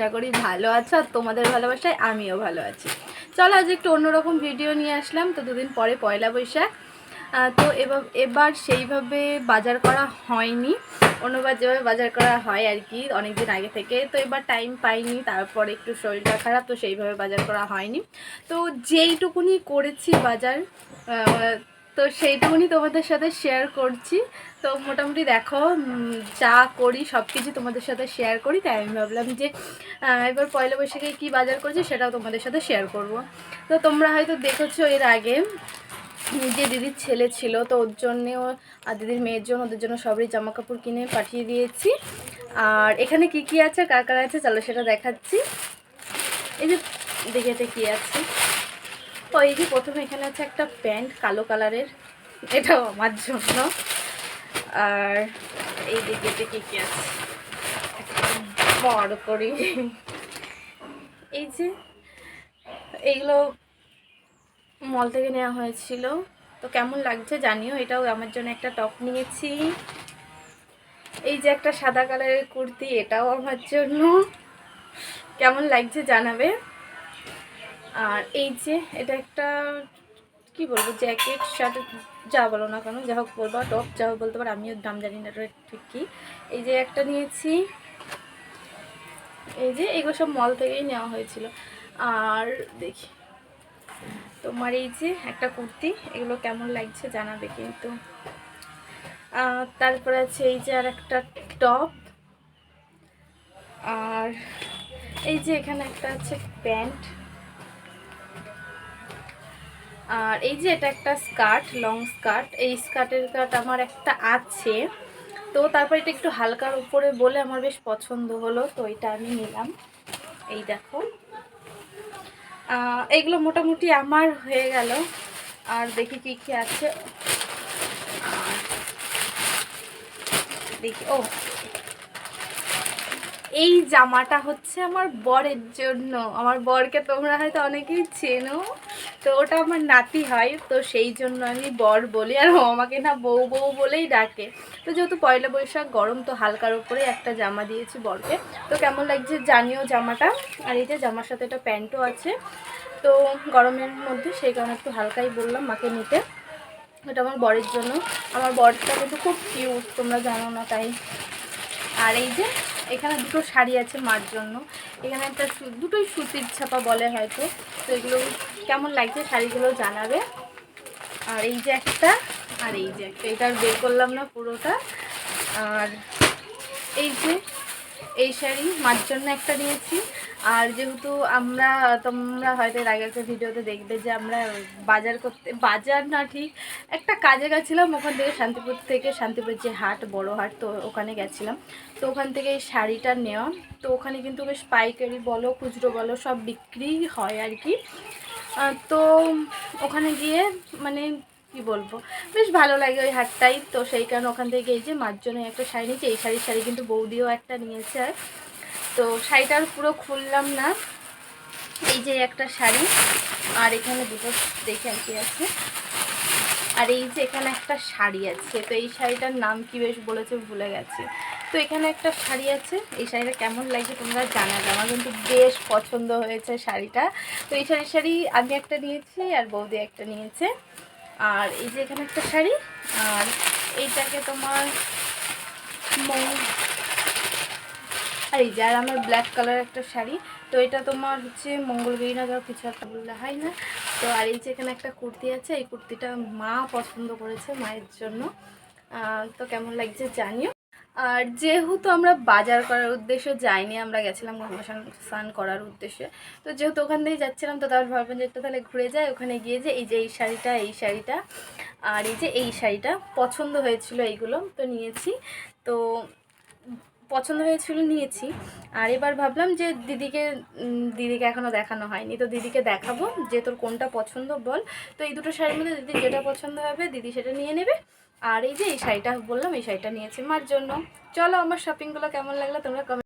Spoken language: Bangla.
আশা করি ভালো আছো আর তোমাদের ভালোবাসায় আমিও ভালো আছি। চলো আজ একটু অন্যরকম ভিডিও নিয়ে আসলাম, তো দুদিন পরে পয়লা বৈশাখ। তো এবার এবার সেইভাবে বাজার করা হয়নি অন্যবার যেভাবে বাজার করা হয় আর কি অনেক দিন আগে থেকে। তো এবার টাইম পাইনি, তারপরে একটু শরীরটা খারাপ, তো সেইভাবে বাজার করা হয়নি। তো যেইটুকুনি করেছি বাজার তো সেইটুকুনি তোমাদের সাথে শেয়ার করছি। তো মোটামুটি দেখো যা করি সব কিছু তোমাদের সাথে শেয়ার করি, তাই আমি ভাবলাম যে এবার পয়লা বৈশাখে কী বাজার করছি সেটাও তোমাদের সাথে শেয়ার করব। তো তোমরা হয়তো দেখেছ এর আগে যে দিদির ছেলে ছিল, তো ওর জন্যেও, আর দিদির মেয়ের জন্য, ওদের জন্য সবই জামা কাপড় কিনে পাঠিয়ে দিয়েছি। আর এখানে কি কি আছে, কার কার আছে, চলো সেটা দেখাচ্ছি। এই যে, দেখে কী আছে। ও এই যে প্রথমে এখানে আছে একটা প্যান্ট কালো কালারের, এটাও আমার জন্য। আর এই দিকে কী কী আছে? বড় করি। এই যে এইগুলো মল থেকে নেওয়া হয়েছিল। তো কেমন লাগছে জানিও, এটাও আমার জন্য একটা টপ নিয়েছি। এই যে একটা সাদা কালারের কুর্তি, এটাও আমার জন্য। কেমন লাগছে জানাবে? আর এই যে এটা একটা, কি বলব জ্যাকেট শার্ট যা বলো না কেন, যা হোক বলব টপ যা হোক বলতে পারো, আমিও দাম জানি না ঠিক কি? এই যে একটা নিয়েছি, এই যে এগুলো সব মল থেকেই নেওয়া হয়েছিল। আর দেখি, তোমার এই যে একটা কুর্তি, এগুলো কেমন লাগছে জানাবে কিন্তু। তারপর আছে এই যে আর একটা টপ আর এই যে এখানে একটা আছে প্যান্ট। আর এই যে এটা একটা স্কার্ট, লং স্কার্ট, এই স্কার্টের কাট আমার একটা আছে। তো তারপর এটা একটু হালকার উপরে বলে আমার বেশ পছন্দ হলো, তো এটা আমি নিলাম। এই দেখো। এগুলো মোটামুটি আমার হয়ে গেল। আর দেখি কি কি আছে। দেখি, ও। এই জামাটা হচ্ছে আমার বরের জন্য। আমার বরকে তোমরা হয়তো অনেকেই চেনো। তো ওটা আমার নাতি হয়, তো সেই জন্য আমি বর বলি, আর আমাকে না বউ বউ বলেই ডাকে। তো যেহেতু পয়লা বৈশাখ গরম, তো হালকার উপরে একটা জামা দিয়েছি বরকে। তো কেমন লাগছে জানিও জামাটা। আর এই যে জামার সাথে একটা প্যান্টও আছে। তো গরমের মধ্যে সেই কারণে একটু হালকাই বললাম মাকে নিতে। এটা আমার বরের জন্য। আমার বরটা কিন্তু খুব কিউট তোমরা জানো না তাই। আর এই যে এখানে দুটো শাড়ি আছে মার জন্য। এখানে একটা দুটোই সুতির ছাপা বলে হয়তো। তো এগুলো কেমন লাগছে শাড়িগুলো জানাবে। আর এই যে একটা, আর এই যে একটা, এটা বের করলাম না পুরোটা। আর এই যে এই শাড়ি মার জন্য একটা নিয়েছি। আর যেহেতু আমরা, তোমরা হয়তো এর আগের একটা ভিডিওতে দেখবে যে আমরা বাজার করতে, বাজার না ঠিক, একটা কাজে গেছিলাম ওখান থেকে শান্তিপুর থেকে শান্তিপুর যে হাট, বড় হাট, তো ওখানে গেছিলাম। তো ওখান থেকে এই শাড়িটা নেওয়া। তো ওখানে কিন্তু বেশ পাইকারি বলো, খুচরো বলো, সব বিক্রি হয় আর কি। তো ওখানে গিয়ে মানে কি বলব, বেশ ভালো লাগে ওই হাটটাই। তো সেই কারণে ওখান থেকে এই যে মার জন্য একটা শাড়ি নিয়েছি, এই শাড়ির শাড়ি কিন্তু বৌদিও একটা নিয়েছে তো শাড়িটার পুরো খুললাম না, এই যে একটা শাড়ি আর এখানে দুটো দেখে আর কি আছে। আর এই যে এখানে একটা শাড়ি আছে, তো এই শাড়িটার নাম কি বেশ বলেছে ভুলে গেছি। তো এখানে একটা শাড়ি আছে। এই শাড়িটা কেমন লাগছে তোমরা জানাবে। আমার কিন্তু বেশ পছন্দ হয়েছে শাড়িটা। তো এই শাড়ির শাড়ি আমি একটা নিয়েছি আর বৌদি একটা নিয়েছে। আর এই যে এখানে একটা শাড়ি, আর এইটাকে তোমার আর এই যে, আর আমার ব্ল্যাক কালার একটা শাড়ি। তো এটা তোমার হচ্ছে মঙ্গলগিরি না যাও কিছু একটা বললে হয় না। তো আর এই যে এখানে একটা কুর্তি আছে। এই কুর্তিটা মা পছন্দ করেছে মায়ের জন্য। তো কেমন লাগছে জানিও। আর যেহেতু আমরা বাজার করার উদ্দেশ্যে যাইনি, আমরা গেছিলাম গঙ্গা স্নান- করার উদ্দেশ্যে, তো যেহেতু ওখান থেকে যাচ্ছিলাম, তো তারপর ভাবলাম যে একটু তাহলে ঘুরে যায় ওখানে গিয়ে যে এই যে এই শাড়িটা এই শাড়িটা, আর এই যে এই শাড়িটা পছন্দ হয়েছিল এইগুলো, তো নিয়েছি। তো পছন্দ হয়েছিল নিয়েছি। আর এবার ভাবলাম যে দিদিকে দিদিকে এখনও দেখানো হয়নি। তো দিদিকে দেখাবো যে তোর কোনটা পছন্দ বল। তো এই দুটো শাড়ির মধ্যে দিদি যেটা পছন্দ হবে, দিদি সেটা নিয়ে নেবে। আর এই যে এই শাড়িটা বললাম, এই শাড়িটা নিয়েছি মার জন্য। চলো আমার শপিংগুলো কেমন লাগল তোমরা কমেন্ট